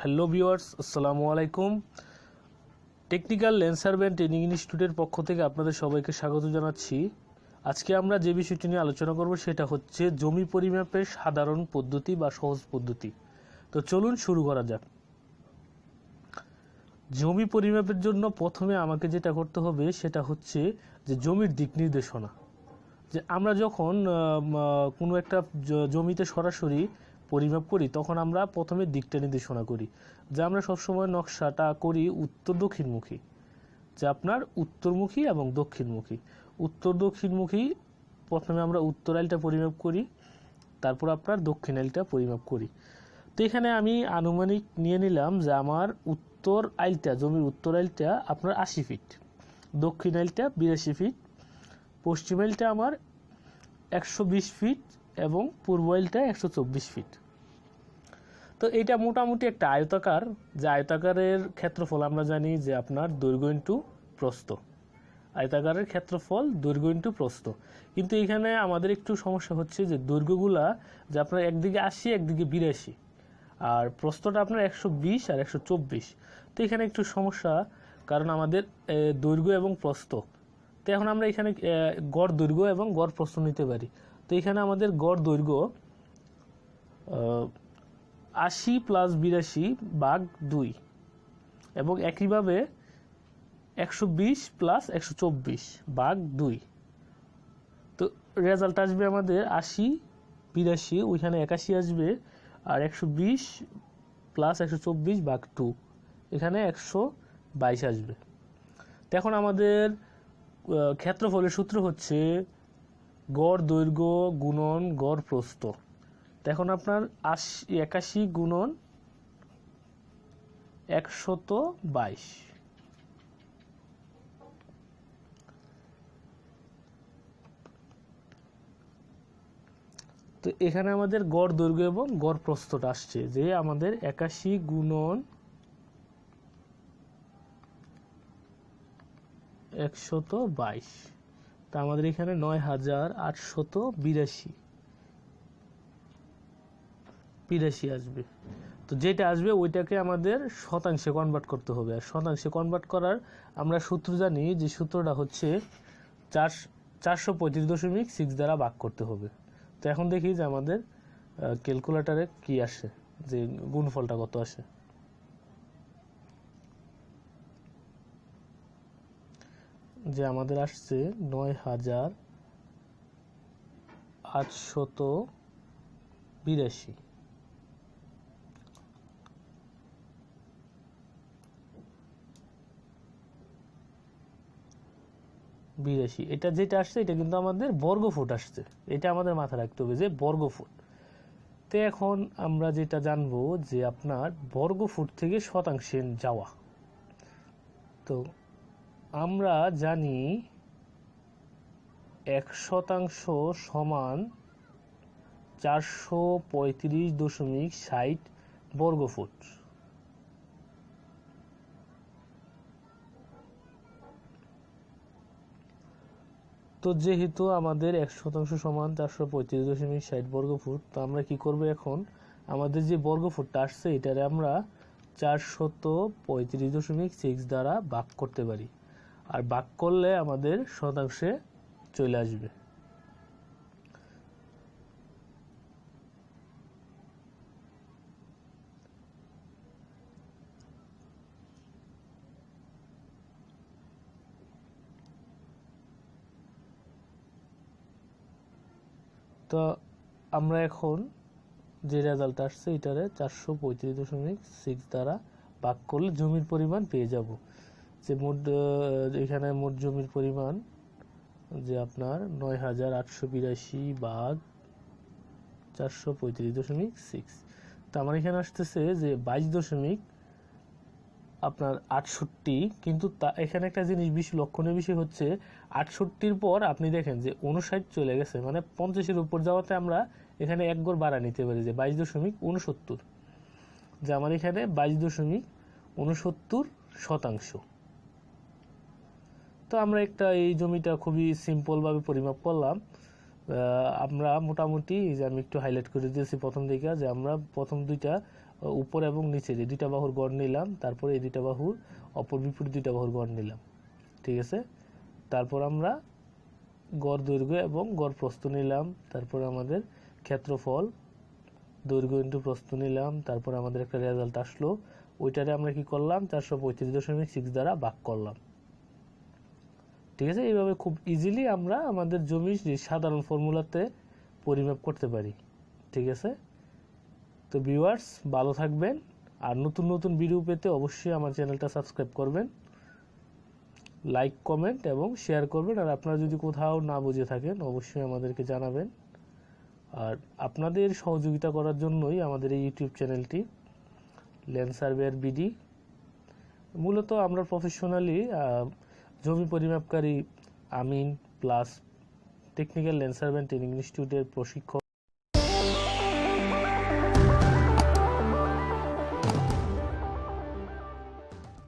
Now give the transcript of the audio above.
Hello viewers, আসসালামু আলাইকুম। Technical লেন্সারব্যান্ড training ইনস্টিটিউটের পক্ষ থেকে আপনাদের সবাইকে স্বাগত জানাচ্ছি। আজকে আমরা যে বিষয়টি নিয়ে আলোচনা করব সেটা হচ্ছে জমি পরিমাপের সাধারণ পদ্ধতি বা সহজ পদ্ধতি। তো চলুন শুরু করা যাক। জমি পরিমাপের জন্য প্রথমে আমাকে যেটা করতে হবে সেটা হচ্ছে যে জমির দিক নির্দেশনা। যে আমরা যখন কোনো একটা জমিতে সরাসরি পরিমাপ করি, তখন আমরা প্রথমে দিকটা নির্দেশনা করি, যে আমরা সবসময় নকশাটা করি উত্তর দক্ষিণমুখী, যে আপনার উত্তরমুখী এবং দক্ষিণমুখী। উত্তর দক্ষিণমুখী, প্রথমে আমরা উত্তর আইলটা পরিমাপ করি, তারপর আপনার দক্ষিণ আইলটা পরিমাপ করি। তো এখানে আমি আনুমানিক নিয়ে নিলাম যে আমার উত্তর আইলটা, জমির উত্তর আইলটা আপনার আশি ফিট, দক্ষিণ আইলটা বিরাশি ফিট, পশ্চিম আইলটা আমার একশো বিশ ফিট এবং পূর্ব আইলটা একশো চব্বিশ ফিট তো এটা মোটামুটি একটা আয়তাকার, যে আয়তাকারের ক্ষেত্রফল আমরা জানি যে আপনার দৈর্ঘ্য ইন্টু প্রস্থ। আয়তাকারের ক্ষেত্রফল দৈর্ঘ্য ইন্টু প্রস্থ। কিন্তু এখানে আমাদের একটু সমস্যা হচ্ছে যে দৈর্ঘ্যগুলা যে আপনার একদিকে আশি, একদিকে বিরাশি, আর প্রস্থটা আপনার একশো বিশ আর একশো চব্বিশ। তো এখানে একটু সমস্যা, কারণ আমাদের দৈর্ঘ্য এবং প্রস্থ। তো এখন আমরা এখানে গড় দৈর্ঘ্য এবং গড় প্রস্থ নিতে পারি। তো এখানে আমাদের গড় দৈর্ঘ্য আশি প্লাস বিরাশি বাঘ দুই এবং একইভাবে একশো বিশ প্লাস একশো চব্বিশ বাঘ দুই। তো রেজাল্ট আসবে আমাদের আশি, বিরাশি, ওইখানে একাশি আসবে আর একশো বিশ প্লাস একশো চব্বিশ বাঘ টু এখানে একশো বাইশ আসবে। তো এখন আমাদের ক্ষেত্রফলের সূত্র হচ্ছে গড় দৈর্ঘ্য, গুণন, গড় প্রস্থ। এখন আপনার আশি, একাশি গুণন একশত বাইশ। তো এখানে আমাদের গড় দৈর্ঘ্য এবং গড় প্রস্থটা আসছে যে আমাদের একাশি গুণন একশত বাইশ। তা আমাদের এখানে নয় হাজার আটশত বিরাশি। বিরাশি আসবে। তো যেটা আসবে ওইটাকে আমাদের শতাংশে কনভার্ট করতে হবে। আর শতাংশে কনভার্ট করার আমরা সূত্র জানি যে সূত্রটা হচ্ছে চার, চারশো পঁয়ত্রিশ দশমিক সিক্স দ্বারা ভাগ করতে হবে। তো এখন দেখি যে আমাদের ক্যালকুলেটারে কি আসে, যে গুণফলটা কত আসে। যে আমাদের আসছে নয় হাজার আটশত বিরাশি। বিরাশি। এটা যেটা আসছে, এটা কিন্তু আমাদের বর্গ ফুট আসছে। এটা আমাদের মাথায় রাখতে হবে যে বর্গ ফুট তো এখন আমরা যেটা জানব যে আপনার বর্গ ফুট থেকে শতাংশে যাওয়া। তো আমরা জানি এক শতাংশ সমান চারশো পঁয়ত্রিশ দশমিক ষাট বর্গফুট। তো যেহেতু আমাদের এক শতাংশ সমান চারশো পঁয়ত্রিশ দশমিক ষাট বর্গফুট, তো আমরা কি করব এখন? আমাদের যে বর্গফুটটা আসছে, এটারে আমরা চারশত পঁয়ত্রিশ দশমিক সিক্স দ্বারা ভাগ করতে পারি। আর বাক করলে আমাদের শতাংশে চলে আসবে। তো আমরা এখন যে রেজাল্ট আসছে, এটারে চারশো পঁয়ত্রিশ দশমিক সিক্স দ্বারা ভাগ করলে জমির পরিমাণ পেয়ে যাব। যে মোট এখানে মোট জমির পরিমাণ যে আপনার নয় হাজার আটশো বিরাশি ভাগ চারশো পঁয়ত্রিশ দশমিক সিক্স তো আমার এখানে আসতেছে যে বাইশ দশমিক আপনার আটষট্টি, কিন্তু তা এখানে একটা জিনিস বেশি লক্ষণীয় বিষয় হচ্ছে আটষট্টির পর আপনি দেখেন যে উনষাট চলে গেছে মানে পঞ্চাশের উপর যাওয়াতে আমরা এখানে এক গড় বাড়া নিতে পারি যে বাইশ দশমিক উনসত্তর যে আমার এখানে বাইশ দশমিক উনসত্তর শতাংশ। তো আমরা একটা এই জমিটা খুবই সিম্পলভাবে পরিমাপ করলাম। আমরা মোটামুটি যে আমি একটু হাইলাইট করে দিয়েছি প্রথম দিকে যে আমরা প্রথম দুইটা উপর এবং নিচে যে দুইটা বাহুর গড় নিলাম, তারপরে এই দুইটা বাহুর অপর বিপরীত দুইটা বাহুর গড় নিলাম। ঠিক আছে? তারপর আমরা গড় দৈর্ঘ্য এবং গড় প্রস্থ নিলাম, তারপর আমাদের ক্ষেত্রফল, দৈর্ঘ্য ইন্টু প্রস্থ নিলাম, তারপর আমাদের একটা রেজাল্ট আসলো। ওইটারে আমরা কি করলাম? চারশো পঁয়ত্রিশ দশমিক সিক্স দ্বারা ভাগ করলাম। ঠিক আছে? এইভাবে খুব ইজিলি আমরা আমাদের জমির সাধারণ ফর্মুলাতে পরিমাপ করতে পারি। ঠিক আছে? তো ভিউয়ার্স ভালো থাকবেন। আর নতুন নতুন ভিডিও পেতে অবশ্যই আমার চ্যানেলটা সাবস্ক্রাইব করবেন। লাইক কমেন্ট এবং শেয়ার করবেন। আর আপনারা যদি কোথাও না বুঝে থাকেন, অবশ্যই আমাদেরকে জানাবেন। আর আপনাদের সহযোগিতা করার জন্যই আমাদের এই ইউটিউব চ্যানেলটি ল্যান্ড সার্ভেয়ার বিডি মূলত আমরা প্রফেশনালি জমি পরিমাপকারী আমিন plus technical land servant training ইনস্টিটিউটের প্রশিক্ষক।